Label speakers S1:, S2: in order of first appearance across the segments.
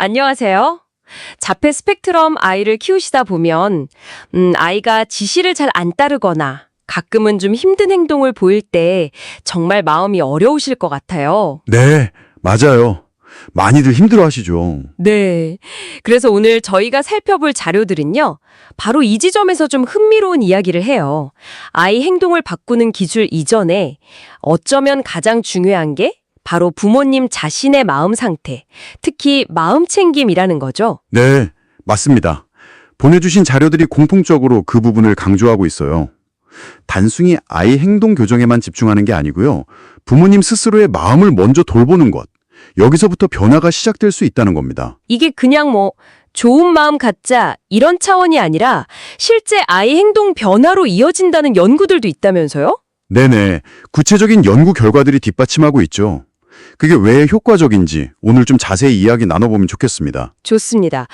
S1: 안녕하세요. 자폐 스펙트럼 아이를 키우시다 보면, 음, 아이가 지시를 잘 안 따르거나 가끔은 좀 힘든 행동을 보일 때 정말 마음이 어려우실 것 같아요.
S2: 네, 맞아요. 많이들 힘들어 하시죠.
S1: 네. 그래서 오늘 저희가 살펴볼 자료들은요, 바로 이 지점에서 좀 흥미로운 이야기를 해요. 아이 행동을 바꾸는 기술 이전에 어쩌면 가장 중요한 게 바로 부모님 자신의 마음 상태, 특히 마음 챙김이라는 거죠.
S2: 네, 맞습니다. 보내주신 자료들이 공통적으로 그 부분을 강조하고 있어요. 단순히 아이 행동 교정에만 집중하는 게 아니고요. 부모님 스스로의 마음을 먼저 돌보는 것. 여기서부터 변화가 시작될 수 있다는 겁니다.
S1: 이게 그냥 뭐 좋은 마음 갖자 이런 차원이 아니라 실제 아이 행동 변화로 이어진다는 연구들도 있다면서요?
S2: 네네, 구체적인 연구 결과들이 뒷받침하고 있죠. 그게 왜 효과적인지 오늘 좀 자세히 이야기 나눠보면 좋겠습니다.
S1: 좋습니다.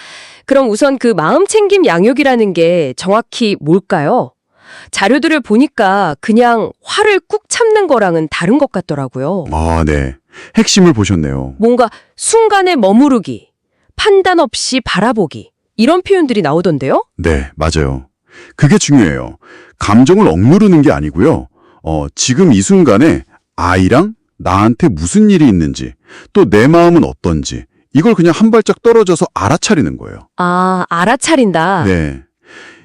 S1: 그럼 우선 그 마음 챙김 양육이라는 게 정확히 뭘까요? 자료들을 보니까 그냥 화를 꾹 참는 거랑은 다른 것 같더라고요.
S2: 아, 네. 핵심을 보셨네요.
S1: 뭔가 순간에 머무르기, 판단 없이 바라보기 이런 표현들이 나오던데요?
S2: 네, 맞아요. 그게 중요해요. 감정을 억누르는 게 아니고요. 어, 지금 이 순간에 아이랑 나한테 무슨 일이 있는지, 또 내 마음은 어떤지, 이걸 그냥 한 발짝 떨어져서 알아차리는 거예요.
S1: 아, 알아차린다.
S2: 네.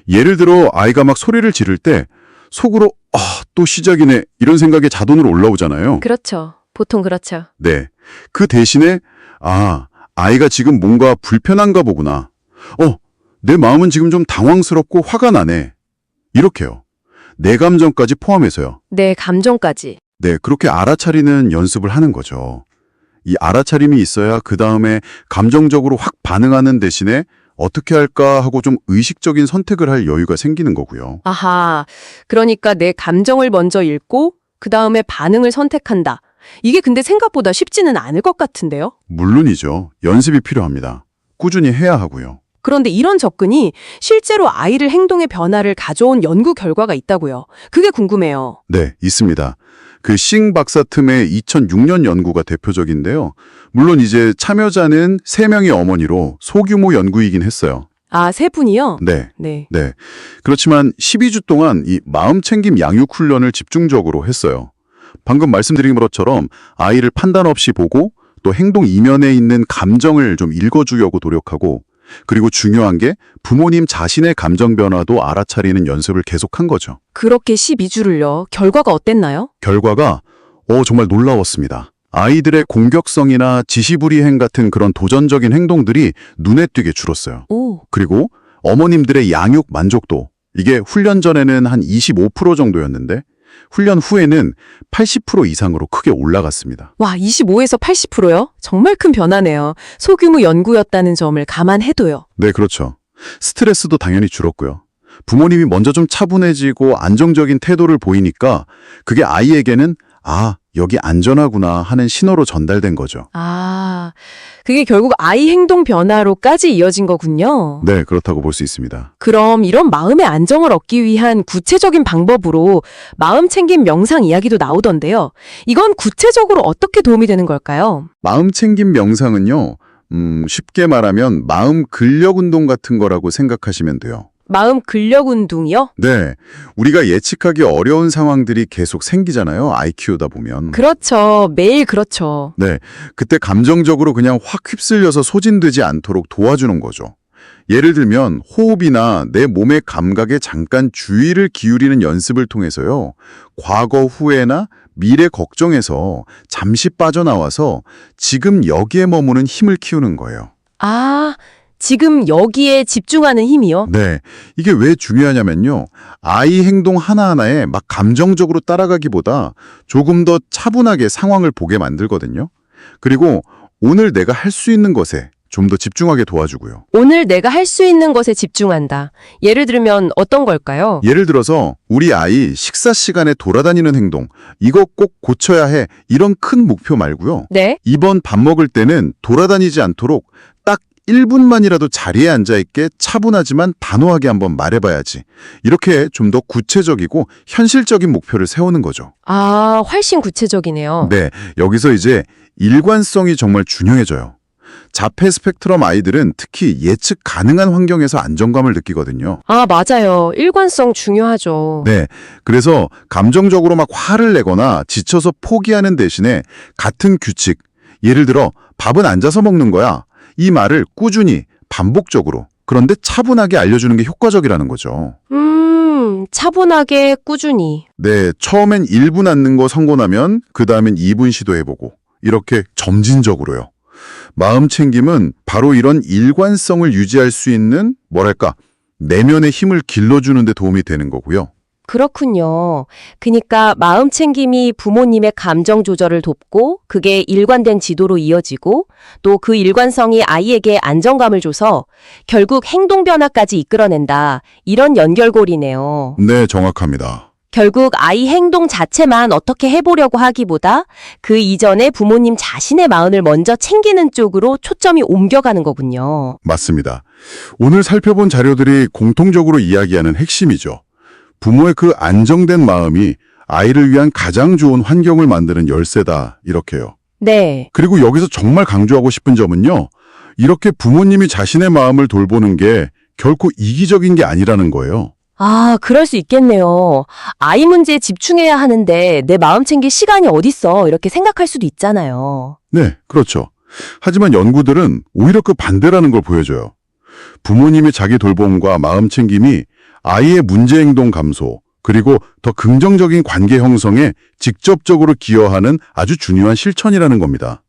S2: 예를 들어 아이가 막 소리를 지를 때 속으로 아, 또 시작이네 이런 생각이 자동으로 올라오잖아요.
S1: 그렇죠. 보통 그렇죠.
S2: 네. 그 대신에 아, 아이가 지금 뭔가 불편한가 보구나. 어, 내 마음은 지금 좀 당황스럽고 화가 나네. 이렇게요. 내 감정까지 포함해서요.
S1: 내 감정까지.
S2: 네, 그렇게 알아차리는 연습을 하는 거죠. 이 알아차림이 있어야 그 다음에 감정적으로 확 반응하는 대신에 어떻게 할까 하고 좀 의식적인 선택을 할 여유가 생기는 거고요.
S1: 아하. 그러니까 내 감정을 먼저 읽고 그 다음에 반응을 선택한다. 이게 근데 생각보다 쉽지는 않을 것 같은데요?
S2: 물론이죠. 연습이 필요합니다. 꾸준히 해야 하고요.
S1: 그런데 이런 접근이 실제로 아이를 행동의 변화를 가져온 연구 결과가 있다고요. 그게 궁금해요.
S2: 네, 있습니다. 그 싱 박사 틈의 2006년 연구가 대표적인데요. 물론 이제 참여자는 3명의 어머니로 소규모 연구이긴 했어요.
S1: 아, 세 분이요?
S2: 네.
S1: 네.
S2: 네. 그렇지만 12주 동안 이 마음 챙김 양육 훈련을 집중적으로 했어요. 방금 말씀드린 것처럼 아이를 판단 없이 보고 또 행동 이면에 있는 감정을 좀 읽어주려고 노력하고 그리고 중요한 게 부모님 자신의 감정 변화도 알아차리는 연습을 계속한 거죠.
S1: 그렇게 12주를요. 결과가 어땠나요?
S2: 결과가 어 정말 놀라웠습니다. 아이들의 공격성이나 지시불이행 같은 그런 도전적인 행동들이 눈에 띄게 줄었어요.
S1: 오.
S2: 그리고 어머님들의 양육 만족도 이게 훈련 전에는 한 25% 정도였는데 훈련 후에는 80% 이상으로 크게 올라갔습니다.
S1: 와, 25에서 80%요? 정말 큰 변화네요. 소규모 연구였다는 점을 감안해도요.
S2: 네, 그렇죠. 스트레스도 당연히 줄었고요. 부모님이 먼저 좀 차분해지고 안정적인 태도를 보이니까 그게 아이에게는 아, 여기 안전하구나 하는 신호로 전달된 거죠.
S1: 아, 그게 결국 아이 행동 변화로까지 이어진 거군요.
S2: 네, 그렇다고 볼 수 있습니다.
S1: 그럼 이런 마음의 안정을 얻기 위한 구체적인 방법으로 마음 챙김 명상 이야기도 나오던데요. 이건 구체적으로 어떻게 도움이 되는 걸까요?
S2: 마음 챙김 명상은요, 음, 쉽게 말하면 마음 근력 운동 같은 거라고 생각하시면 돼요.
S1: 마음 근력 운동이요?
S2: 네. 우리가 예측하기 어려운 상황들이 계속 생기잖아요. 키우다 보면.
S1: 그렇죠. 매일 그렇죠.
S2: 네. 그때 감정적으로 그냥 확 휩쓸려서 소진되지 않도록 도와주는 거죠. 예를 들면 호흡이나 내 몸의 감각에 잠깐 주의를 기울이는 연습을 통해서요. 과거 후회나 미래 걱정에서 잠시 빠져나와서 지금 여기에 머무는 힘을 키우는 거예요.
S1: 아, 지금 여기에 집중하는 힘이요?
S2: 네. 이게 왜 중요하냐면요. 아이 행동 하나하나에 막 감정적으로 따라가기보다 조금 더 차분하게 상황을 보게 만들거든요. 그리고 오늘 내가 할 수 있는 것에 좀 더 집중하게 도와주고요.
S1: 오늘 내가 할 수 있는 것에 집중한다. 예를 들면 어떤 걸까요?
S2: 예를 들어서 우리 아이 식사 시간에 돌아다니는 행동, 이거 꼭 고쳐야 해. 이런 큰 목표 말고요.
S1: 네.
S2: 이번 밥 먹을 때는 돌아다니지 않도록 딱 1분만이라도 자리에 앉아있게 차분하지만 단호하게 한번 말해봐야지. 이렇게 좀 더 구체적이고 현실적인 목표를 세우는 거죠.
S1: 아, 훨씬 구체적이네요.
S2: 네, 여기서 이제 일관성이 정말 중요해져요. 자폐 스펙트럼 아이들은 특히 예측 가능한 환경에서 안정감을 느끼거든요.
S1: 아, 맞아요. 일관성 중요하죠.
S2: 네. 그래서 감정적으로 막 화를 내거나 지쳐서 포기하는 대신에 같은 규칙, 예를 들어 밥은 앉아서 먹는 거야. 이 말을 꾸준히 반복적으로 그런데 차분하게 알려주는 게 효과적이라는 거죠.
S1: 음, 차분하게 꾸준히.
S2: 네, 처음엔 1분 앉는 거 선고나면 그 다음엔 2분 시도해보고 이렇게 점진적으로요. 마음 챙김은 바로 이런 일관성을 유지할 수 있는 뭐랄까 내면의 힘을 길러주는 데 도움이 되는 거고요.
S1: 그렇군요. 그니까 마음 챙김이 부모님의 감정 조절을 돕고 그게 일관된 지도로 이어지고 또 그 일관성이 아이에게 안정감을 줘서 결국 행동 변화까지 이끌어낸다. 이런 연결고리네요.
S2: 네, 정확합니다.
S1: 결국 아이 행동 자체만 어떻게 해보려고 하기보다 그 이전에 부모님 자신의 마음을 먼저 챙기는 쪽으로 초점이 옮겨가는 거군요.
S2: 맞습니다. 오늘 살펴본 자료들이 공통적으로 이야기하는 핵심이죠. 부모의 그 안정된 마음이 아이를 위한 가장 좋은 환경을 만드는 열쇠다, 이렇게요.
S1: 네.
S2: 그리고 여기서 정말 강조하고 싶은 점은요. 이렇게 부모님이 자신의 마음을 돌보는 게 결코 이기적인 게 아니라는 거예요.
S1: 아, 그럴 수 있겠네요. 아이 문제에 집중해야 하는데 내 마음 챙길 시간이 어딨어. 이렇게 생각할 수도 있잖아요.
S2: 네, 그렇죠. 하지만 연구들은 오히려 그 반대라는 걸 보여줘요. 부모님의 자기 돌봄과 마음 챙김이 아이의 문제 행동 감소, 그리고 더 긍정적인 관계 형성에 직접적으로 기여하는 아주 중요한 실천이라는 겁니다.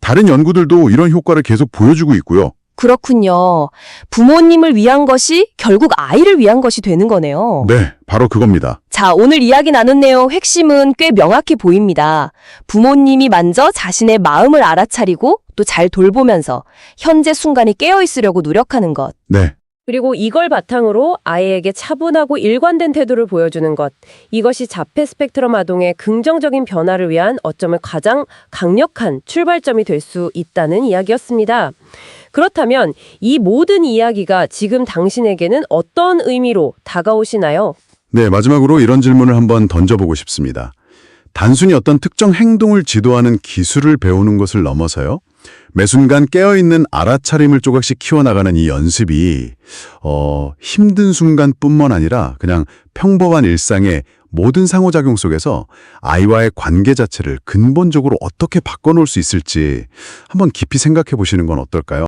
S2: 다른 연구들도 이런 효과를 계속 보여주고 있고요.
S1: 그렇군요. 부모님을 위한 것이 결국 아이를 위한 것이 되는 거네요.
S2: 네, 바로 그겁니다.
S1: 자, 오늘 이야기 나눈 내용 핵심은 꽤 명확해 보입니다. 부모님이 먼저 자신의 마음을 알아차리고 또 잘 돌보면서 현재 순간에 깨어 있으려고 노력하는 것.
S2: 네,
S1: 그리고 이걸 바탕으로 아이에게 차분하고 일관된 태도를 보여주는 것. 이것이 자폐 스펙트럼 아동의 긍정적인 변화를 위한 어쩌면 가장 강력한 출발점이 될 수 있다는 이야기였습니다. 그렇다면 이 모든 이야기가 지금 당신에게는 어떤 의미로 다가오시나요?
S2: 네, 마지막으로 이런 질문을 한번 던져보고 싶습니다. 단순히 어떤 특정 행동을 지도하는 기술을 배우는 것을 넘어서요. 매 순간 깨어있는 알아차림을 조각씩 키워나가는 이 연습이 어, 힘든 순간뿐만 아니라 그냥 평범한 일상의 모든 상호작용 속에서 아이와의 관계 자체를 근본적으로 어떻게 바꿔놓을 수 있을지 한번 깊이 생각해 보시는 건 어떨까요?